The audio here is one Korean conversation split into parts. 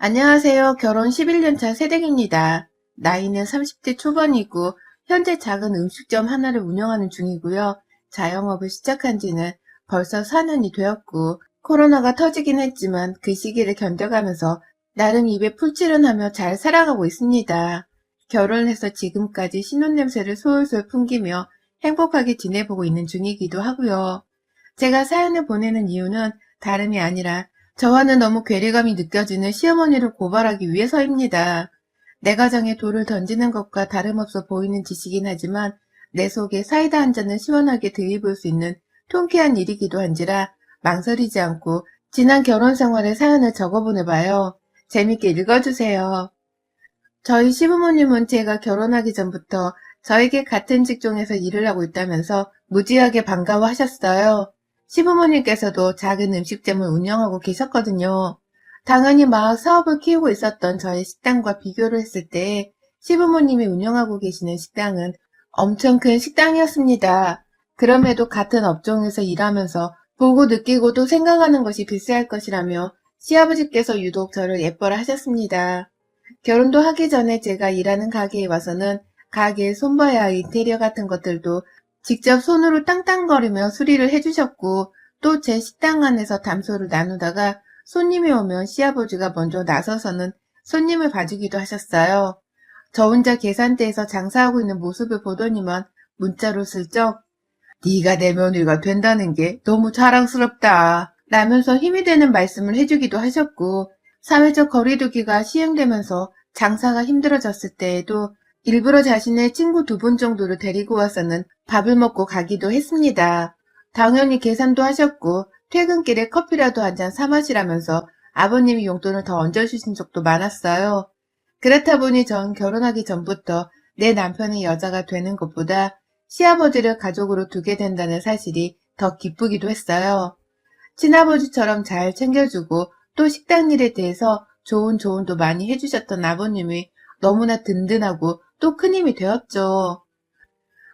안녕하세요. 결혼 11년차 새댁입니다. 나이는 30대 초반이고 현재 작은 음식점 하나를 운영하는 중이고요. 자영업을 시작한 지는 벌써 4년이 되었고 코로나가 터지긴 했지만 그 시기를 견뎌가면서 나름 입에 풀칠은 하며 잘 살아가고 있습니다. 결혼해서 지금까지 신혼 냄새를 솔솔 풍기며 행복하게 지내보고 있는 중이기도 하고요. 제가 사연을 보내는 이유는 다름이 아니라 저와는 너무 괴리감이 느껴지는 시어머니를 고발하기 위해서입니다. 내 가정에 돌을 던지는 것과 다름없어 보이는 짓이긴 하지만 내 속에 사이다 한 잔을 시원하게 들이볼 수 있는 통쾌한 일이기도 한지라 망설이지 않고 지난 결혼 생활의 사연을 적어보내봐요. 재밌게 읽어주세요. 저희 시부모님은 제가 결혼하기 전부터 저에게 같은 직종에서 일을 하고 있다면서 무지하게 반가워하셨어요. 시부모님께서도 작은 음식점을 운영하고 계셨거든요. 당연히 막 사업을 키우고 있었던 저의 식당과 비교를 했을 때 시부모님이 운영하고 계시는 식당은 엄청 큰 식당이었습니다. 그럼에도 같은 업종에서 일하면서 보고 느끼고 또 생각하는 것이 비슷할 것이라며 시아버지께서 유독 저를 예뻐라 하셨습니다. 결혼도 하기 전에 제가 일하는 가게에 와서는 가게에 손봐야 할 인테리어 같은 것들도 직접 손으로 땅땅거리며 수리를 해주셨고 또 제 식당 안에서 담소를 나누다가 손님이 오면 시아버지가 먼저 나서서는 손님을 봐주기도 하셨어요. 저 혼자 계산대에서 장사하고 있는 모습을 보더니만 문자로 슬쩍 네가 내 며느리가 된다는 게 너무 자랑스럽다 라면서 힘이 되는 말씀을 해주기도 하셨고 사회적 거리두기가 시행되면서 장사가 힘들어졌을 때에도 일부러 자신의 친구 두 분 정도를 데리고 와서는 밥을 먹고 가기도 했습니다. 당연히 계산도 하셨고 퇴근길에 커피라도 한 잔 사 마시라면서 아버님이 용돈을 더 얹어주신 적도 많았어요. 그렇다 보니 전 결혼하기 전부터 내 남편이 여자가 되는 것보다 시아버지를 가족으로 두게 된다는 사실이 더 기쁘기도 했어요. 친아버지처럼 잘 챙겨주고 또 식당 일에 대해서 좋은 조언도 많이 해주셨던 아버님이 너무나 든든하고 또 큰 힘이 되었죠.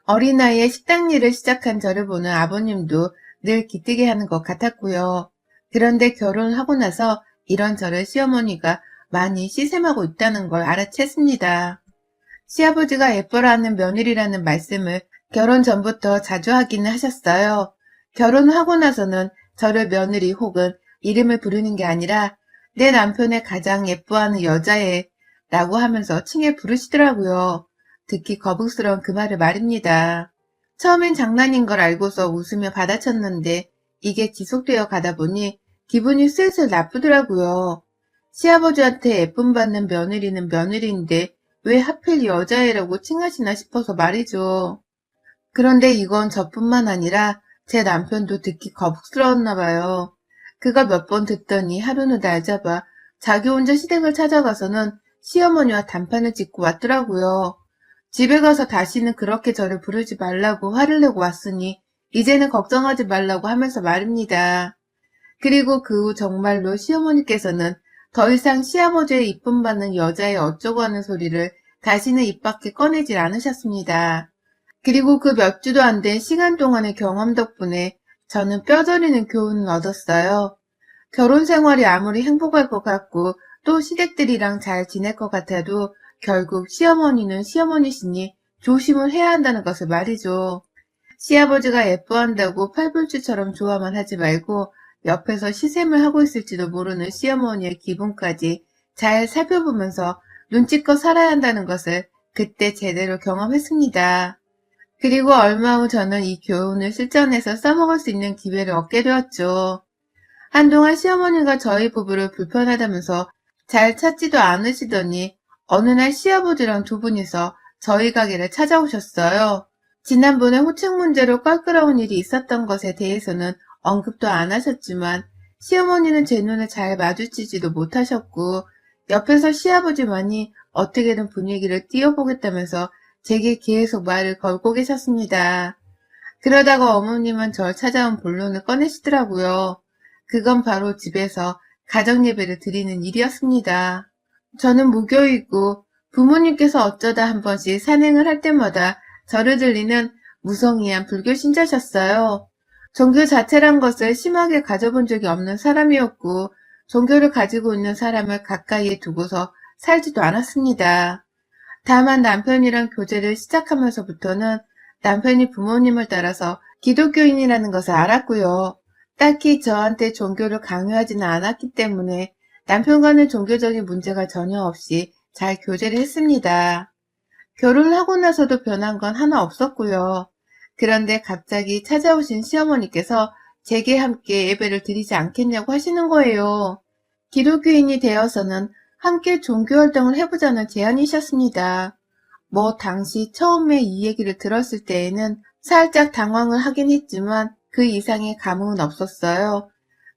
어린 나이에 식당 일을 시작한 저를 보는 아버님도 늘 기특해 하는 것 같았고요. 그런데 결혼을 하고 나서 이런 저를 시어머니가 많이 시샘하고 있다는 걸 알아챘습니다. 시아버지가 예뻐라 하는 며느리라는 말씀을 결혼 전부터 자주 하기는 하셨어요. 결혼하고 나서는 저를 며느리 혹은 이름을 부르는 게 아니라 내 남편의 가장 예뻐하는 여자애 라고 하면서 칭해 부르시더라고요. 듣기 거북스러운 그 말을 말입니다. 처음엔 장난인 걸 알고서 웃으며 받아쳤는데 이게 지속되어 가다 보니 기분이 슬슬 나쁘더라고요. 시아버지한테 예쁨 받는 며느리는 며느리인데 왜 하필 여자애라고 칭하시나 싶어서 말이죠. 그런데 이건 저뿐만 아니라 제 남편도 듣기 거북스러웠나 봐요. 그가 몇 번 듣더니 하루는 날 잡아 자기 혼자 시댁을 찾아가서는 시어머니와 단판을 짓고 왔더라고요. 집에 가서 다시는 그렇게 저를 부르지 말라고 화를 내고 왔으니 이제는 걱정하지 말라고 하면서 말입니다. 그리고 그 후 정말로 시어머니께서는 더 이상 시아버지의 이쁨 받는 여자의 어쩌고 하는 소리를 다시는 입 밖에 꺼내질 않으셨습니다. 그리고 그 몇 주도 안 된 시간 동안의 경험 덕분에 저는 뼈저리는 교훈을 얻었어요. 결혼 생활이 아무리 행복할 것 같고 또 시댁들이랑 잘 지낼 것 같아도 결국 시어머니는 시어머니시니 조심을 해야 한다는 것을 말이죠. 시아버지가 예뻐한다고 팔불주처럼 좋아만 하지 말고 옆에서 시샘을 하고 있을지도 모르는 시어머니의 기분까지 잘 살펴보면서 눈치껏 살아야 한다는 것을 그때 제대로 경험했습니다. 그리고 얼마 후 저는 이 교훈을 실전에서 써먹을 수 있는 기회를 얻게 되었죠. 한동안 시어머니가 저희 부부를 불편하다면서 잘 찾지도 않으시더니 어느 날 시아버지랑 두 분이서 저희 가게를 찾아오셨어요. 지난번에 호칭 문제로 껄끄러운 일이 있었던 것에 대해서는 언급도 안 하셨지만 시어머니는 제 눈에 잘 마주치지도 못하셨고 옆에서 시아버지만이 어떻게든 분위기를 띄워보겠다면서 제게 계속 말을 걸고 계셨습니다. 그러다가 어머님은 절 찾아온 본론을 꺼내시더라고요. 그건 바로 집에서 가정 예배를 드리는 일이었습니다. 저는 무교이고 부모님께서 어쩌다 한 번씩 산행을 할 때마다 저를 들리는 무성의한 불교 신자셨어요. 종교 자체란 것을 심하게 가져본 적이 없는 사람이었고 종교를 가지고 있는 사람을 가까이에 두고서 살지도 않았습니다. 다만 남편이랑 교제를 시작하면서부터는 남편이 부모님을 따라서 기독교인이라는 것을 알았고요. 딱히 저한테 종교를 강요하지는 않았기 때문에 남편과는 종교적인 문제가 전혀 없이 잘 교제를 했습니다. 결혼을 하고 나서도 변한 건 하나 없었고요. 그런데 갑자기 찾아오신 시어머니께서 제게 함께 예배를 드리지 않겠냐고 하시는 거예요. 기독교인이 되어서는 함께 종교활동을 해보자는 제안이셨습니다. 뭐 당시 처음에 이 얘기를 들었을 때에는 살짝 당황을 하긴 했지만 그 이상의 감흥은 없었어요.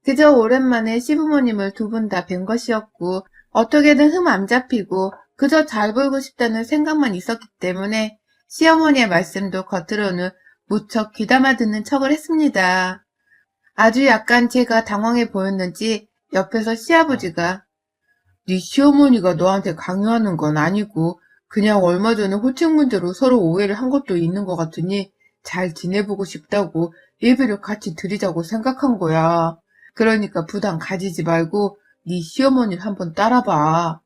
그저 오랜만에 시부모님을 두 분 다 뵌 것이었고 어떻게든 흠 안 잡히고 그저 잘 보이고 싶다는 생각만 있었기 때문에 시어머니의 말씀도 겉으로는 무척 귀담아 듣는 척을 했습니다. 아주 약간 제가 당황해 보였는지 옆에서 시아버지가 네 시어머니가 너한테 강요하는 건 아니고 그냥 얼마 전에 호칭 문제로 서로 오해를 한 것도 있는 것 같으니 잘 지내보고 싶다고 예배를 같이 드리자고 생각한 거야. 그러니까 부담 가지지 말고 네 시어머니를 한번 따라봐.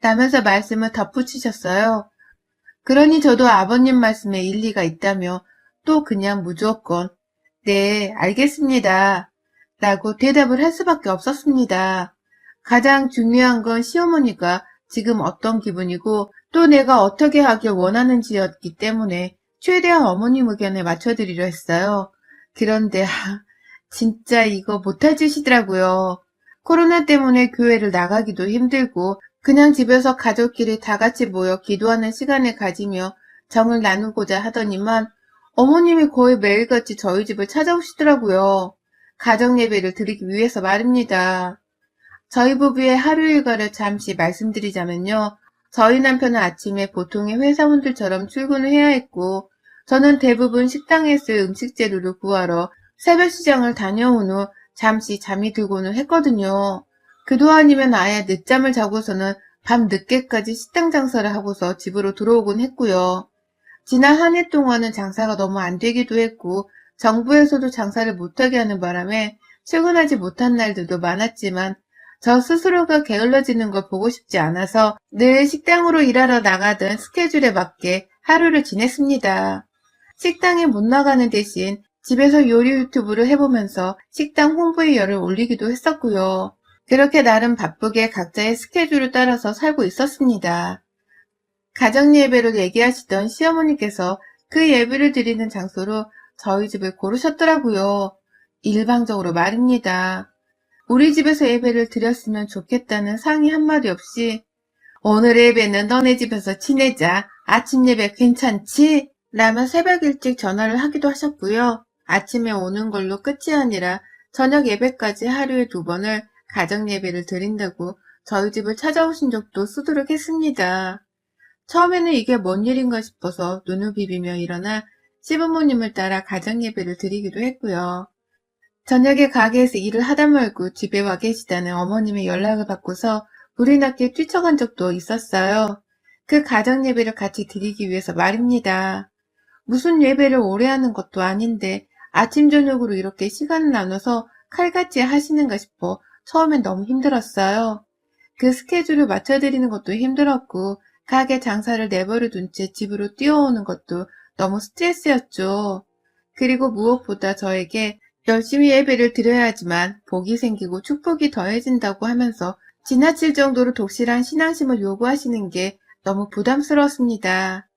라면서 말씀을 덧붙이셨어요. 그러니 저도 아버님 말씀에 일리가 있다며 또 그냥 무조건 네, 알겠습니다. 라고 대답을 할 수밖에 없었습니다. 가장 중요한 건 시어머니가 지금 어떤 기분이고 또 내가 어떻게 하길 원하는지였기 때문에 최대한 어머님 의견에 맞춰드리려 했어요. 그런데 하, 진짜 이거 못할 짓이더라고요. 코로나 때문에 교회를 나가기도 힘들고 그냥 집에서 가족끼리 다 같이 모여 기도하는 시간을 가지며 정을 나누고자 하더니만 어머님이 거의 매일같이 저희 집을 찾아오시더라고요. 가정 예배를 드리기 위해서 말입니다. 저희 부부의 하루 일과를 잠시 말씀드리자면요. 저희 남편은 아침에 보통의 회사원들처럼 출근을 해야 했고, 저는 대부분 식당에 쓸 음식 재료를 구하러 새벽 시장을 다녀온 후 잠시 잠이 들고는 했거든요. 그동안이면 아예 늦잠을 자고서는 밤 늦게까지 식당 장사를 하고서 집으로 들어오곤 했고요. 지난 한 해 동안은 장사가 너무 안 되기도 했고 정부에서도 장사를 못하게 하는 바람에 출근하지 못한 날들도 많았지만 저 스스로가 게을러지는 걸 보고 싶지 않아서 늘 식당으로 일하러 나가던 스케줄에 맞게 하루를 지냈습니다. 식당에 못 나가는 대신 집에서 요리 유튜브를 해보면서 식당 홍보에 열을 올리기도 했었고요. 그렇게 나름 바쁘게 각자의 스케줄을 따라서 살고 있었습니다. 가정 예배를 얘기하시던 시어머니께서 그 예배를 드리는 장소로 저희 집을 고르셨더라고요. 일방적으로 말입니다. 우리 집에서 예배를 드렸으면 좋겠다는 상의 한마디 없이 오늘 예배는 너네 집에서 지내자. 아침 예배 괜찮지? 라며 새벽 일찍 전화를 하기도 하셨고요. 아침에 오는 걸로 끝이 아니라 저녁 예배까지 하루에 두 번을 가정 예배를 드린다고 저희 집을 찾아오신 적도 수두룩했습니다. 처음에는 이게 뭔 일인가 싶어서 눈을 비비며 일어나 시부모님을 따라 가정 예배를 드리기도 했고요. 저녁에 가게에서 일을 하다 말고 집에 와 계시다는 어머님의 연락을 받고서 불이 났게 뛰쳐간 적도 있었어요. 그 가정 예배를 같이 드리기 위해서 말입니다. 무슨 예배를 오래 하는 것도 아닌데 아침 저녁으로 이렇게 시간을 나눠서 칼같이 하시는가 싶어 처음엔 너무 힘들었어요. 그 스케줄을 맞춰드리는 것도 힘들었고 가게 장사를 내버려 둔 채 집으로 뛰어오는 것도 너무 스트레스였죠. 그리고 무엇보다 저에게 열심히 예배를 드려야지만 복이 생기고 축복이 더해진다고 하면서 지나칠 정도로 독실한 신앙심을 요구하시는 게 너무 부담스러웠습니다.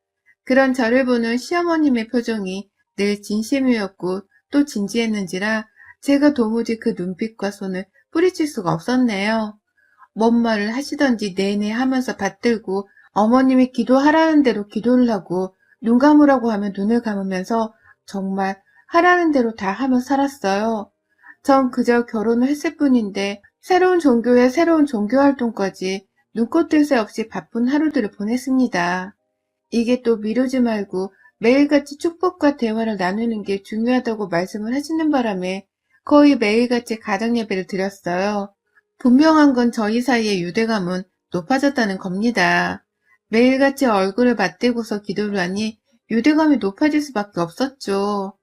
그런 저를 보는 시어머님의 표정이 늘 진심이었고 또 진지했는지라 제가 도무지 그 눈빛과 손을 뿌리칠 수가 없었네요. 뭔 말을 하시던지 내내 하면서 받들고 어머님이 기도하라는 대로 기도를 하고 눈 감으라고 하면 눈을 감으면서 정말 하라는 대로 다 하며 살았어요. 전 그저 결혼을 했을 뿐인데 새로운 종교의 새로운 종교 활동까지 눈꽃 뜰 새 없이 바쁜 하루들을 보냈습니다. 이게 또 미루지 말고 매일같이 축복과 대화를 나누는 게 중요하다고 말씀을 하시는 바람에 거의 매일같이 가정 예배를 드렸어요. 분명한 건 저희 사이의 유대감은 높아졌다는 겁니다. 매일같이 얼굴을 맞대고서 기도를 하니 유대감이 높아질 수밖에 없었죠.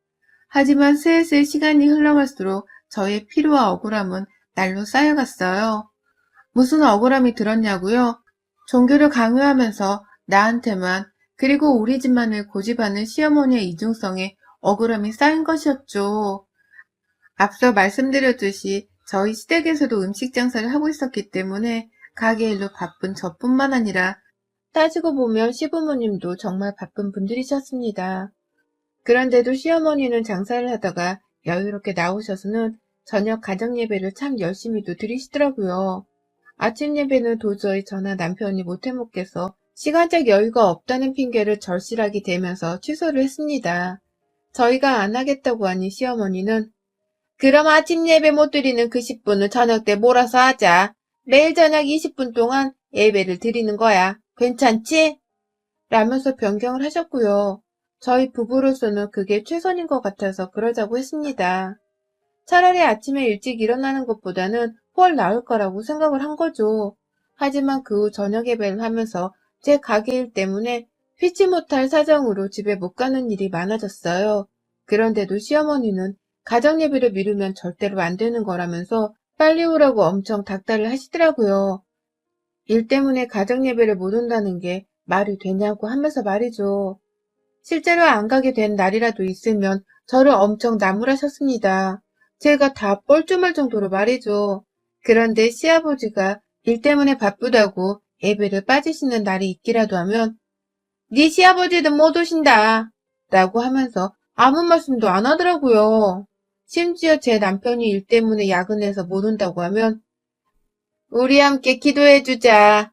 하지만 슬슬 시간이 흘러갈수록 저의 피로와 억울함은 날로 쌓여갔어요. 무슨 억울함이 들었냐고요? 종교를 강요하면서 나한테만 그리고 우리 집만을 고집하는 시어머니의 이중성에 억울함이 쌓인 것이었죠. 앞서 말씀드렸듯이 저희 시댁에서도 음식 장사를 하고 있었기 때문에 가게 일로 바쁜 저뿐만 아니라 따지고 보면 시부모님도 정말 바쁜 분들이셨습니다. 그런데도 시어머니는 장사를 하다가 여유롭게 나오셔서는 저녁 가정 예배를 참 열심히도 드리시더라고요. 아침 예배는 도저히 저나 남편이 못해 먹겠어 시간적 여유가 없다는 핑계를 절실하게 대면서 취소를 했습니다. 저희가 안 하겠다고 하니 시어머니는 그럼 아침 예배 못 드리는 그 10분은 저녁 때 몰아서 하자. 매일 저녁 20분 동안 예배를 드리는 거야. 괜찮지? 라면서 변경을 하셨고요. 저희 부부로서는 그게 최선인 것 같아서 그러자고 했습니다. 차라리 아침에 일찍 일어나는 것보다는 훨 나을 거라고 생각을 한 거죠. 하지만 그 후 저녁 예배를 하면서 제 가게 일 때문에 피치 못할 사정으로 집에 못 가는 일이 많아졌어요. 그런데도 시어머니는 가정 예배를 미루면 절대로 안 되는 거라면서 빨리 오라고 엄청 닥달을 하시더라고요. 일 때문에 가정 예배를 못 온다는 게 말이 되냐고 하면서 말이죠. 실제로 안 가게 된 날이라도 있으면 저를 엄청 나무라셨습니다. 제가 다 뻘쭘할 정도로 말이죠. 그런데 시아버지가 일 때문에 바쁘다고 예배를 빠지시는 날이 있기라도 하면 네 시아버지는 못 오신다 라고 하면서 아무 말씀도 안 하더라고요. 심지어 제 남편이 일 때문에 야근해서 못 온다고 하면 우리 함께 기도해 주자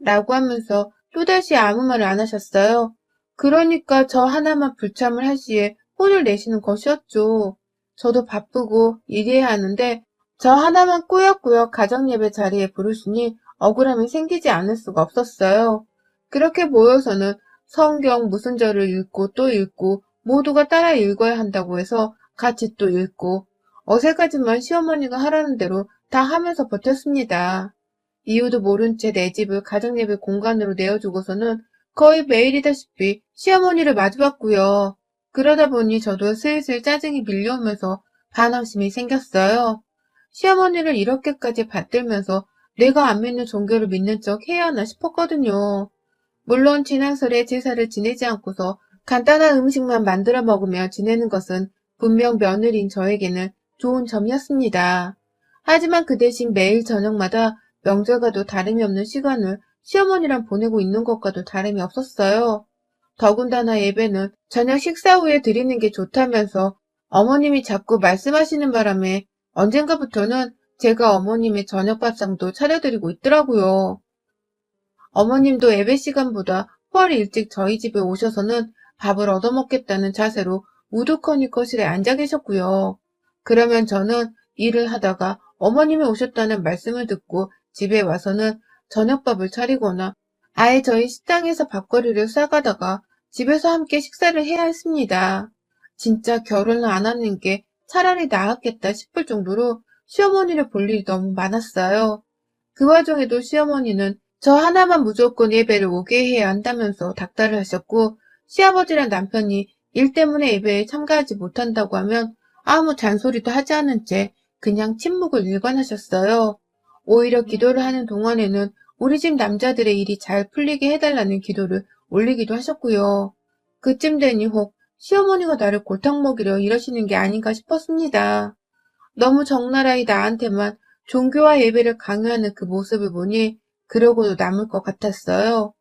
라고 하면서 또다시 아무 말을 안 하셨어요. 그러니까 저 하나만 불참을 할 시에 혼을 내시는 것이었죠. 저도 바쁘고 일해야 하는데 저 하나만 꾸역꾸역 가정예배 자리에 부르시니 억울함이 생기지 않을 수가 없었어요. 그렇게 모여서는 성경 무슨 절을 읽고 또 읽고 모두가 따라 읽어야 한다고 해서 같이 또 읽고 어색하지만 시어머니가 하라는 대로 다 하면서 버텼습니다. 이유도 모른 채 내 집을 가정예배 공간으로 내어주고서는 거의 매일이다시피 시어머니를 마주봤고요. 그러다 보니 저도 슬슬 짜증이 밀려오면서 반항심이 생겼어요. 시어머니를 이렇게까지 받들면서 내가 안 믿는 종교를 믿는 척 해야 하나 싶었거든요. 물론 지난설에 제사를 지내지 않고서 간단한 음식만 만들어 먹으며 지내는 것은 분명 며느리인 저에게는 좋은 점이었습니다. 하지만 그 대신 매일 저녁마다 명절과도 다름이 없는 시간을 시어머니랑 보내고 있는 것과도 다름이 없었어요. 더군다나 예배는 저녁 식사 후에 드리는 게 좋다면서 어머님이 자꾸 말씀하시는 바람에 언젠가부터는 제가 어머님의 저녁밥상도 차려드리고 있더라고요. 어머님도 예배 시간보다 훨 일찍 저희 집에 오셔서는 밥을 얻어먹겠다는 자세로 우두커니 거실에 앉아 계셨고요. 그러면 저는 일을 하다가 어머님이 오셨다는 말씀을 듣고 집에 와서는 저녁밥을 차리거나 아예 저희 식당에서 밥거리를 싸가다가 집에서 함께 식사를 해야 했습니다. 진짜 결혼을 안 하는 게 차라리 나았겠다 싶을 정도로 시어머니를 볼 일이 너무 많았어요. 그 와중에도 시어머니는 저 하나만 무조건 예배를 오게 해야 한다면서 닥달을 하셨고 시아버지랑 남편이 일 때문에 예배에 참가하지 못한다고 하면 아무 잔소리도 하지 않은 채 그냥 침묵을 일관하셨어요. 오히려 기도를 하는 동안에는 우리 집 남자들의 일이 잘 풀리게 해달라는 기도를 올리기도 하셨고요. 그쯤 되니 혹 시어머니가 나를 골탕 먹이려 이러시는 게 아닌가 싶었습니다. 너무 적나라히 나한테만 종교와 예배를 강요하는 그 모습을 보니 그러고도 남을 것 같았어요.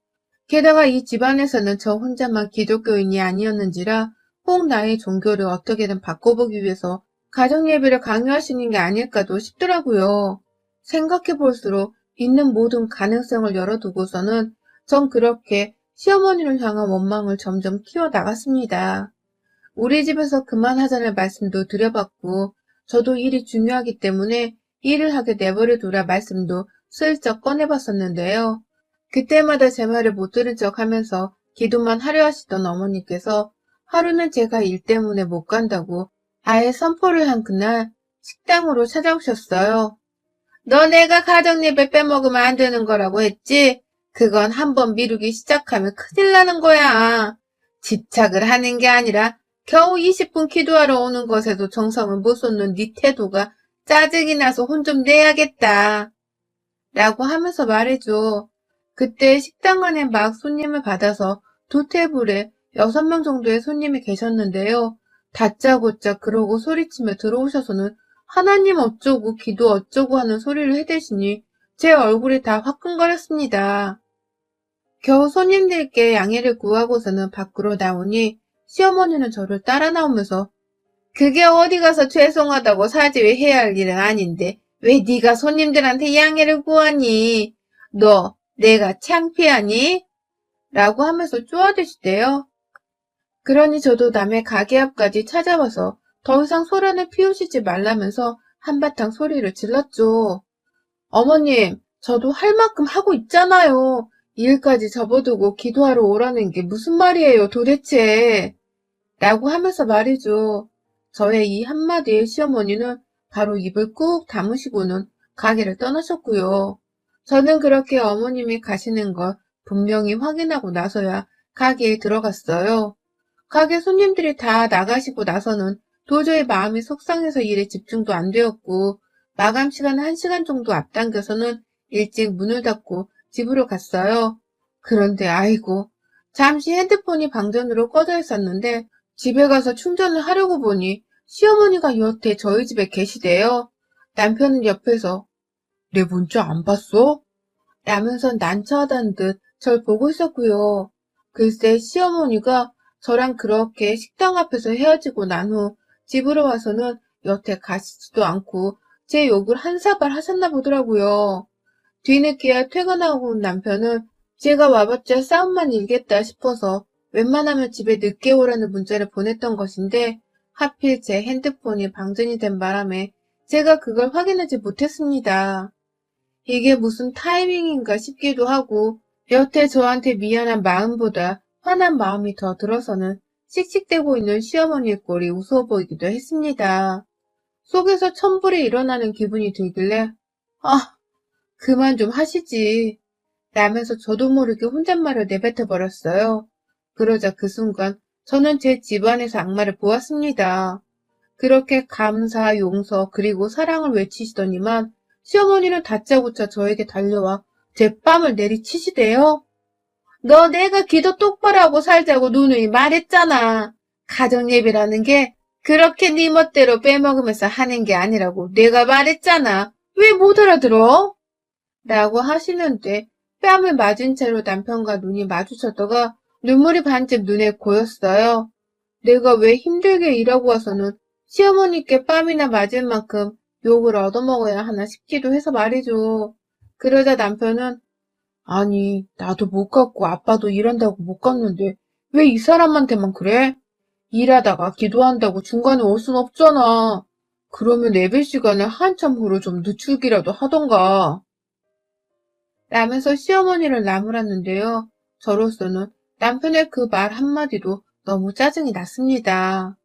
게다가 이 집안에서는 저 혼자만 기독교인이 아니었는지라 혹 나의 종교를 어떻게든 바꿔보기 위해서 가정예배를 강요하시는 게 아닐까도 싶더라고요. 생각해 볼수록 있는 모든 가능성을 열어두고서는 전 그렇게 시어머니를 향한 원망을 점점 키워나갔습니다. 우리 집에서 그만하자는 말씀도 드려봤고 저도 일이 중요하기 때문에 일을 하게 내버려 두라 말씀도 슬쩍 꺼내봤었는데요. 그때마다 제 말을 못 들은 척 하면서 기도만 하려 하시던 어머니께서 하루는 제가 일 때문에 못 간다고 아예 선포를 한 그날 식당으로 찾아오셨어요. 너 내가 가정예배 빼먹으면 안 되는 거라고 했지? 그건 한번 미루기 시작하면 큰일 나는 거야. 집착을 하는 게 아니라 겨우 20분 기도하러 오는 것에도 정성을 못 쏟는 네 태도가 짜증이 나서 혼 좀 내야겠다. 라고 하면서 말해줘. 그때 식당 안에 막 손님을 받아서 두 테이블에 여섯 명 정도의 손님이 계셨는데요. 다짜고짜 그러고 소리치며 들어오셔서는 하나님 어쩌고 기도 어쩌고 하는 소리를 해대시니 제 얼굴이 다 화끈거렸습니다. 겨우 손님들께 양해를 구하고서는 밖으로 나오니 시어머니는 저를 따라 나오면서 그게 어디 가서 죄송하다고 사죄를 해야 할 일은 아닌데 왜 네가 손님들한테 양해를 구하니? 너 내가 창피하니? 라고 하면서 쪼아대시대요. 그러니 저도 남의 가게 앞까지 찾아와서 더 이상 소란을 피우시지 말라면서 한바탕 소리를 질렀죠. 어머님, 저도 할 만큼 하고 있잖아요. 일까지 접어두고 기도하러 오라는 게 무슨 말이에요, 도대체. 라고 하면서 말이죠. 저의 이 한마디에 시어머니는 바로 입을 꾹 다무시고는 가게를 떠나셨고요. 저는 그렇게 어머님이 가시는 걸 분명히 확인하고 나서야 가게에 들어갔어요. 가게 손님들이 다 나가시고 나서는 도저히 마음이 속상해서 일에 집중도 안 되었고 마감 시간 1시간 정도 앞당겨서는 일찍 문을 닫고 집으로 갔어요. 그런데 아이고 잠시 핸드폰이 방전으로 꺼져 있었는데 집에 가서 충전을 하려고 보니 시어머니가 여태 저희 집에 계시대요. 남편은 옆에서 내 문자 안 봤어? 라면서 난처하다는 듯 절 보고 있었고요. 글쎄 시어머니가 저랑 그렇게 식당 앞에서 헤어지고 난 후 집으로 와서는 여태 가시지도 않고 제 욕을 한 사발 하셨나 보더라고요. 뒤늦게야 퇴근하고 온 남편은 제가 와봤자 싸움만 일겠다 싶어서 웬만하면 집에 늦게 오라는 문자를 보냈던 것인데 하필 제 핸드폰이 방전이 된 바람에 제가 그걸 확인하지 못했습니다. 이게 무슨 타이밍인가 싶기도 하고 여태 저한테 미안한 마음보다 화난 마음이 더 들어서는 씩씩대고 있는 시어머니의 꼴이 우스워 보이기도 했습니다. 속에서 천불이 일어나는 기분이 들길래 아 그만 좀 하시지 라면서 저도 모르게 혼잣말을 내뱉어 버렸어요. 그러자 그 순간 저는 제 집안에서 악마를 보았습니다. 그렇게 감사, 용서, 그리고 사랑을 외치시더니만 시어머니는 다짜고짜 저에게 달려와 제 뺨을 내리치시대요. 너 내가 기도 똑바로 하고 살자고 누누이 말했잖아. 가정예배라는 게 그렇게 네 멋대로 빼먹으면서 하는 게 아니라고 내가 말했잖아. 왜 못 알아들어? 라고 하시는데 뺨을 맞은 채로 남편과 눈이 마주쳤다가 눈물이 반쯤 눈에 고였어요. 내가 왜 힘들게 일하고 와서는 시어머니께 뺨이나 맞을 만큼 욕을 얻어먹어야 하나 싶기도 해서 말이죠. 그러자 남편은 아니 나도 못 갔고 아빠도 일한다고 못 갔는데 왜 이 사람한테만 그래? 일하다가 기도한다고 중간에 올 순 없잖아. 그러면 예배 시간을 한참 후로 좀 늦추기라도 하던가. 라면서 시어머니를 나무랐는데요. 저로서는 남편의 그 말 한마디도 너무 짜증이 났습니다.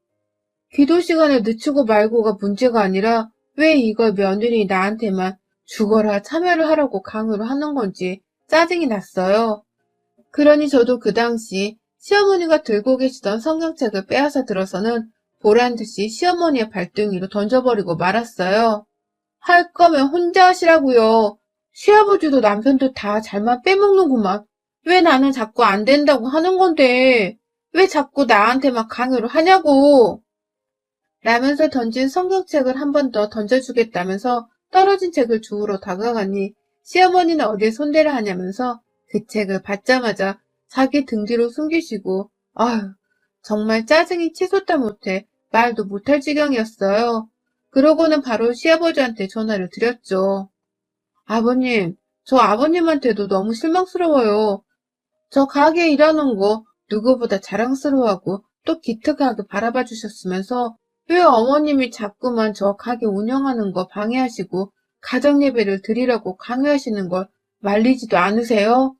기도 시간을 늦추고 말고가 문제가 아니라 왜 이걸 며느리 나한테만 죽어라 참여를 하라고 강요를 하는 건지 짜증이 났어요. 그러니 저도 그 당시 시어머니가 들고 계시던 성경책을 빼앗아 들어서는 보란 듯이 시어머니의 발등 위로 던져버리고 말았어요. 할 거면 혼자 하시라고요. 시아버지도 남편도 다 잘만 빼먹는구만. 왜 나는 자꾸 안 된다고 하는 건데, 왜 자꾸 나한테만 강요를 하냐고. 라면서 던진 성경책을 한 번 더 던져주겠다면서 떨어진 책을 주우러 다가가니 시어머니는 어디에 손대를 하냐면서 그 책을 받자마자 자기 등 뒤로 숨기시고, 아휴, 정말 짜증이 치솟다 못해 말도 못할 지경이었어요. 그러고는 바로 시아버지한테 전화를 드렸죠. 아버님, 저 아버님한테도 너무 실망스러워요. 저 가게 일하는 거 누구보다 자랑스러워하고 또 기특하게 바라봐 주셨으면서 왜 어머님이 자꾸만 저 가게 운영하는 거 방해하시고 가정예배를 드리라고 강요하시는 걸 말리지도 않으세요?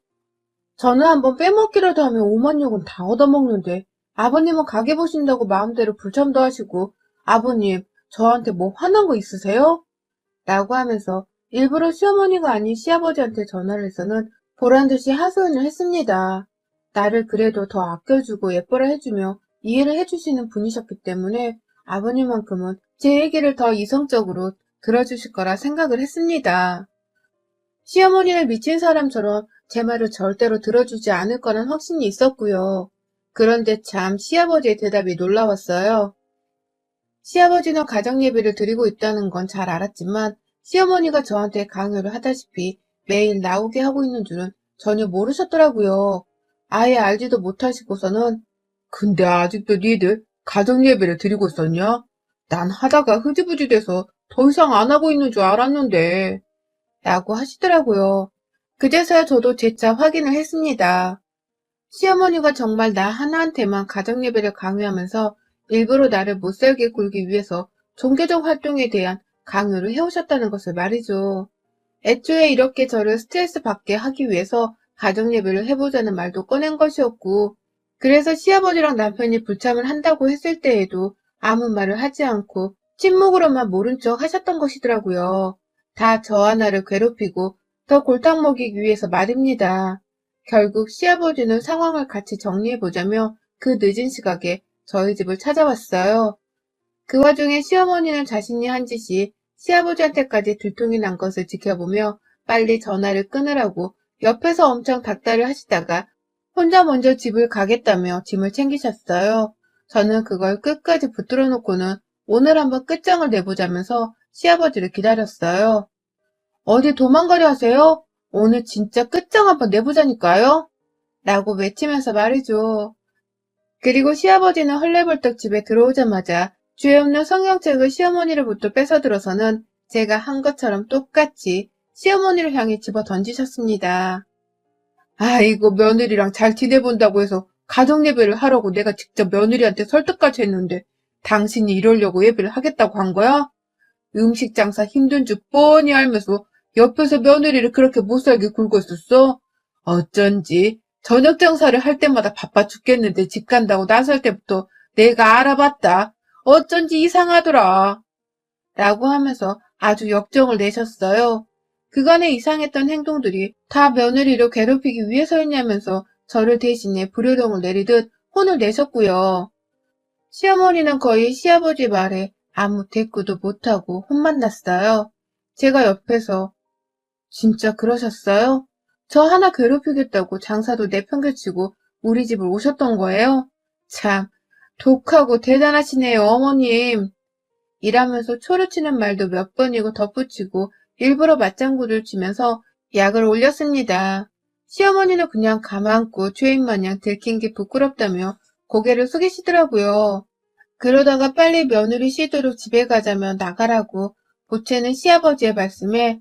저는 한번 빼먹기라도 하면 오만 욕은 다 얻어먹는데 아버님은 가게 보신다고 마음대로 불참도 하시고 아버님 저한테 뭐 화난 거 있으세요? 라고 하면서 일부러 시어머니가 아닌 시아버지한테 전화를 해서는 보란듯이 하소연을 했습니다. 나를 그래도 더 아껴주고 예뻐라 해주며 이해를 해주시는 분이셨기 때문에 아버님만큼은 제 얘기를 더 이성적으로 들어주실 거라 생각을 했습니다. 시어머니는 미친 사람처럼 제 말을 절대로 들어주지 않을 거란 확신이 있었고요. 그런데 참 시아버지의 대답이 놀라웠어요. 시아버지는 가정예배를 드리고 있다는 건 잘 알았지만 시어머니가 저한테 강요를 하다시피 매일 나오게 하고 있는 줄은 전혀 모르셨더라고요. 아예 알지도 못하시고서는 근데 아직도 니들 가정 예배를 드리고 있었냐? 난 하다가 흐지부지 돼서 더 이상 안 하고 있는 줄 알았는데 라고 하시더라고요. 그제서야 저도 재차 확인을 했습니다. 시어머니가 정말 나 하나한테만 가정 예배를 강요하면서 일부러 나를 못살게 굴기 위해서 종교적 활동에 대한 강요를 해오셨다는 것을 말이죠. 애초에 이렇게 저를 스트레스 받게 하기 위해서 가정 예배를 해보자는 말도 꺼낸 것이었고, 그래서 시아버지랑 남편이 불참을 한다고 했을 때에도 아무 말을 하지 않고 침묵으로만 모른 척 하셨던 것이더라고요. 다 저 하나를 괴롭히고 더 골탕 먹이기 위해서 말입니다. 결국 시아버지는 상황을 같이 정리해보자며 그 늦은 시각에 저희 집을 찾아왔어요. 그 와중에 시어머니는 자신이 한 짓이 시아버지한테까지 들통이 난 것을 지켜보며 빨리 전화를 끊으라고 옆에서 엄청 닥달을 하시다가 혼자 먼저 집을 가겠다며 짐을 챙기셨어요. 저는 그걸 끝까지 붙들어 놓고는 오늘 한번 끝장을 내보자면서 시아버지를 기다렸어요. 어디 도망가려 하세요? 오늘 진짜 끝장 한번 내보자니까요? 라고 외치면서 말이죠. 그리고 시아버지는 헐레벌떡 집에 들어오자마자 죄 없는 성경책을 시어머니로부터 뺏어들어서는 제가 한 것처럼 똑같이 시어머니를 향해 집어 던지셨습니다. 아이고 며느리랑 잘 지내본다고 해서 가정 예배를 하라고 내가 직접 며느리한테 설득까지 했는데 당신이 이러려고 예배를 하겠다고 한 거야? 음식 장사 힘든 줄 뻔히 알면서 옆에서 며느리를 그렇게 못살게 굴고 있었어? 어쩐지 저녁 장사를 할 때마다 바빠 죽겠는데 집 간다고 나설 때부터 내가 알아봤다. 어쩐지 이상하더라. 라고 하면서 아주 역정을 내셨어요. 그간의 이상했던 행동들이 다 며느리를 괴롭히기 위해서였냐면서 저를 대신해 불효령을 내리듯 혼을 내셨고요. 시어머니는 거의 시아버지 말에 아무 대꾸도 못하고 혼만 났어요. 제가 옆에서 진짜 그러셨어요? 저 하나 괴롭히겠다고 장사도 내팽개치고 우리 집을 오셨던 거예요? 참 독하고 대단하시네요, 어머님. 이라면서 초르치는 말도 몇 번이고 덧붙이고 일부러 맞장구를 치면서 약을 올렸습니다. 시어머니는 그냥 가만고 죄인 마냥 들킨 게 부끄럽다며 고개를 숙이시더라고요. 그러다가 빨리 며느리 쉬도록 집에 가자며 나가라고 보채는 시아버지의 말씀에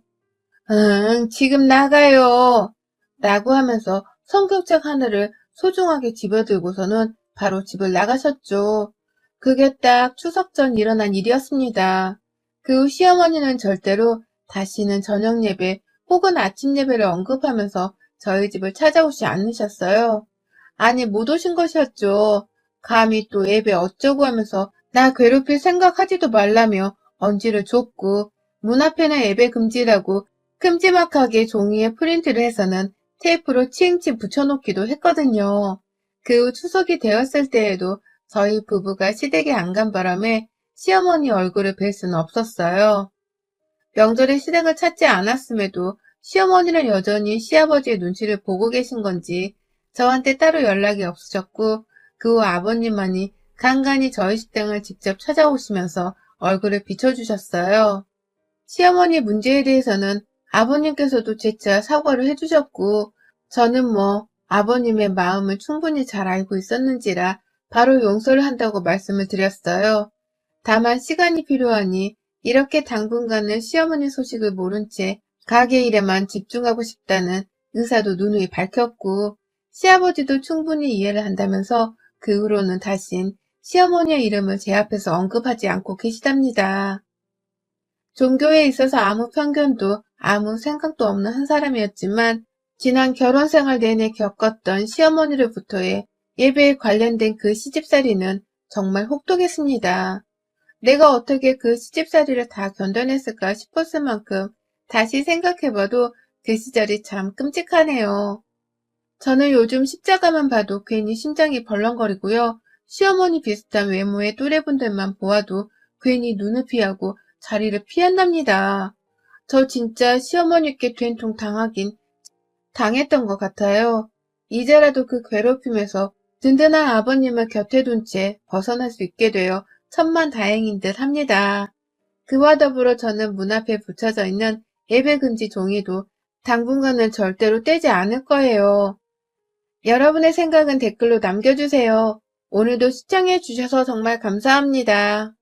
응, 지금 나가요. 라고 하면서 성경책 하나를 소중하게 집어들고서는 바로 집을 나가셨죠. 그게 딱 추석 전 일어난 일이었습니다. 그 후 시어머니는 절대로 다시는 저녁 예배 혹은 아침 예배를 언급하면서 저희 집을 찾아오지 않으셨어요. 아니, 못 오신 것이었죠. 감히 또 예배 어쩌고 하면서 나 괴롭힐 생각하지도 말라며 언지를 줬고 문 앞에는 예배 금지라고 큼지막하게 종이에 프린트를 해서는 테이프로 치행치 붙여놓기도 했거든요. 그 후 추석이 되었을 때에도 저희 부부가 시댁에 안 간 바람에 시어머니 얼굴을 뵐 수는 없었어요. 명절에 시댁을 찾지 않았음에도 시어머니는 여전히 시아버지의 눈치를 보고 계신 건지 저한테 따로 연락이 없으셨고 그 후 아버님만이 간간히 저희 식당을 직접 찾아오시면서 얼굴을 비춰주셨어요. 시어머니 문제에 대해서는 아버님께서도 재차 사과를 해주셨고 저는 뭐 아버님의 마음을 충분히 잘 알고 있었는지라 바로 용서를 한다고 말씀을 드렸어요. 다만 시간이 필요하니 이렇게 당분간은 시어머니 소식을 모른 채 가게 일에만 집중하고 싶다는 의사도 누누이 밝혔고 시아버지도 충분히 이해를 한다면서 그 후로는 다신 시어머니의 이름을 제 앞에서 언급하지 않고 계시답니다. 종교에 있어서 아무 편견도 아무 생각도 없는 한 사람이었지만 지난 결혼 생활 내내 겪었던 시어머니로부터의 예배에 관련된 그 시집살이는 정말 혹독했습니다. 내가 어떻게 그 시집살이를 다 견뎌냈을까 싶었을 만큼 다시 생각해봐도 그 시절이 참 끔찍하네요. 저는 요즘 십자가만 봐도 괜히 심장이 벌렁거리고요. 시어머니 비슷한 외모의 또래분들만 보아도 괜히 눈을 피하고 자리를 피한답니다. 저 진짜 시어머니께 된통 당하긴 당했던 것 같아요. 이제라도 그 괴롭힘에서 든든한 아버님을 곁에 둔 채 벗어날 수 있게 되어 천만 다행인 듯 합니다. 그와 더불어 저는 문 앞에 붙여져 있는 예배 금지 종이도 당분간은 절대로 떼지 않을 거예요. 여러분의 생각은 댓글로 남겨주세요. 오늘도 시청해 주셔서 정말 감사합니다.